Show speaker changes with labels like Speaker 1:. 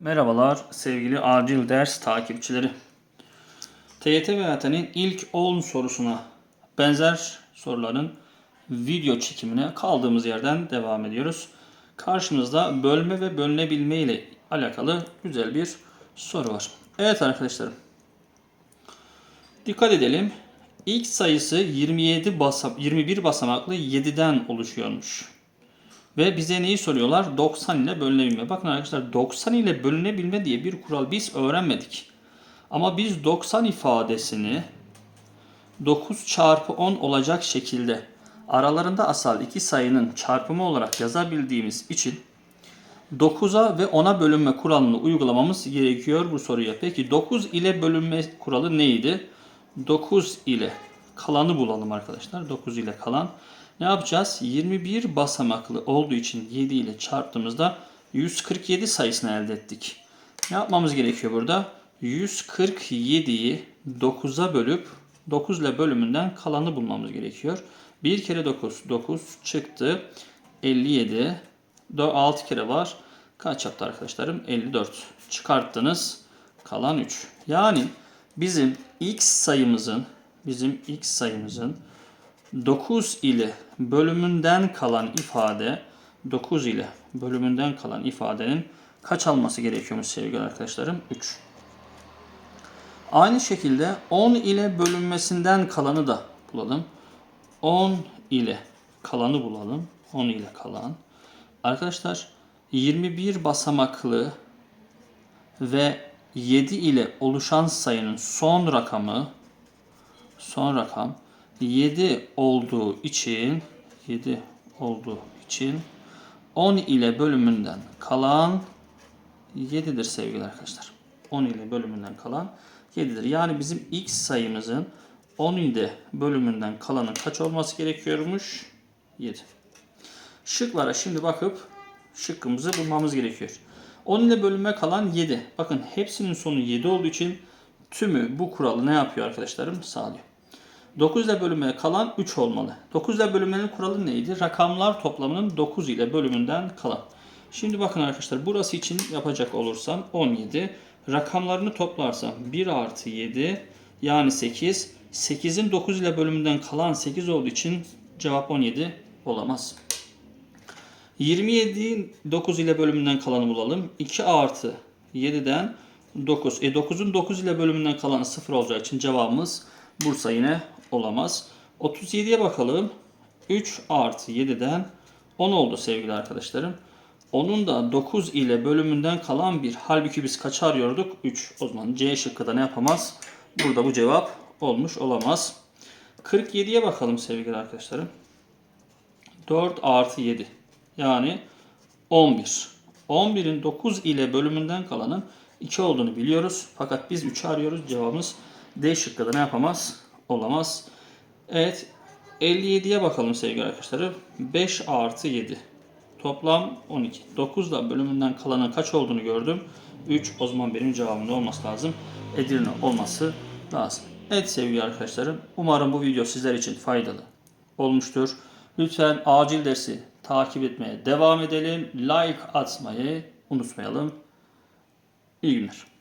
Speaker 1: Merhabalar sevgili acil ders takipçileri. TYT ve AYT'nin ilk 10 sorusuna benzer soruların video çekimine kaldığımız yerden devam ediyoruz. Karşımızda bölme ve bölünebilme ile alakalı güzel bir soru var. Evet arkadaşlarım. Dikkat edelim. X sayısı 27 basam 21 basamaklı 7'den oluşuyormuş. Ve bize neyi soruyorlar? 90 ile bölünebilme. Bakın arkadaşlar 90 ile bölünebilme diye bir kural biz öğrenmedik. Ama biz 90 ifadesini 9 çarpı 10 olacak şekilde aralarında asal iki sayının çarpımı olarak yazabildiğimiz için 9'a ve 10'a bölünme kuralını uygulamamız gerekiyor bu soruya. Peki 9 ile bölünme kuralı neydi? 9 ile kalanı bulalım arkadaşlar. 9 ile kalan. Ne yapacağız? 21 basamaklı olduğu için 7 ile çarptığımızda 147 sayısını elde ettik. Ne yapmamız gerekiyor burada? 147'yi 9'a bölüp 9 ile bölümünden kalanı bulmamız gerekiyor. 1 kere 9, 9 çıktı. 57, 6 kere var. Kaç yaptı arkadaşlarım? 54. Çıkarttınız. Kalan 3. Yani bizim x sayımızın bizim x sayımızın 9 ile bölümünden kalan ifade 9 ile bölümünden kalan ifadenin kaç alması gerekiyormuş sevgili arkadaşlarım? 3. Aynı şekilde 10 ile bölünmesinden kalanı da bulalım. 10 ile kalanı bulalım. 10 ile kalan. Arkadaşlar 21 basamaklı ve 7 ile oluşan sayının son rakamı son rakam 7 olduğu için 7 olduğu için 10 ile bölümünden kalan 7'dir sevgili arkadaşlar. 10 ile bölümünden kalan 7'dir. Yani bizim x sayımızın 10 ile bölümünden kalanın kaç olması gerekiyormuş? 7. Şıklara şimdi bakıp şıkkımızı bulmamız gerekiyor. 10 ile bölünme kalan 7. Bakın hepsinin sonu 7 olduğu için tümü bu kuralı ne yapıyor arkadaşlarım? Sağlıyor. 9 ile bölünmeye kalan 3 olmalı. 9 ile bölünmenin kuralı neydi? Rakamlar toplamının 9 ile bölümünden kalan. Şimdi bakın arkadaşlar burası için yapacak olursam 17. Rakamlarını toplarsam 1 artı 7 yani 8. 8'in 9 ile bölümünden kalan 8 olduğu için cevap 17 olamaz. 27'in 9 ile bölümünden kalanı bulalım. 2 artı 7'den 9. E 9'un 9 ile bölümünden kalanı 0 olacağı için cevabımız Bursa yine olamaz. 37'ye bakalım. 3 artı 7'den 10 oldu sevgili arkadaşlarım. Onun da 9 ile bölümünden kalan 1. Halbuki biz kaç arıyorduk? 3. O zaman C şıkkı da ne yapamaz? Burada bu cevap olmuş olamaz. 47'ye bakalım sevgili arkadaşlarım. 4 artı 7. Yani 11. 11'in 9 ile bölümünden kalanın 2 olduğunu biliyoruz. Fakat biz 3'ü arıyoruz. Cevabımız D şıkkı da ne yapamaz? Olamaz. Evet. 57'ye bakalım sevgili arkadaşlar. 5 artı 7. Toplam 12. 9 da bölümünden kalanın kaç olduğunu gördüm. 3 o zaman benim cevabımda olması lazım. Edirne olması lazım. Evet sevgili arkadaşlarım. Umarım bu video sizler için faydalı olmuştur. Lütfen acil dersi takip etmeye devam edelim. Like atmayı unutmayalım. İyi günler.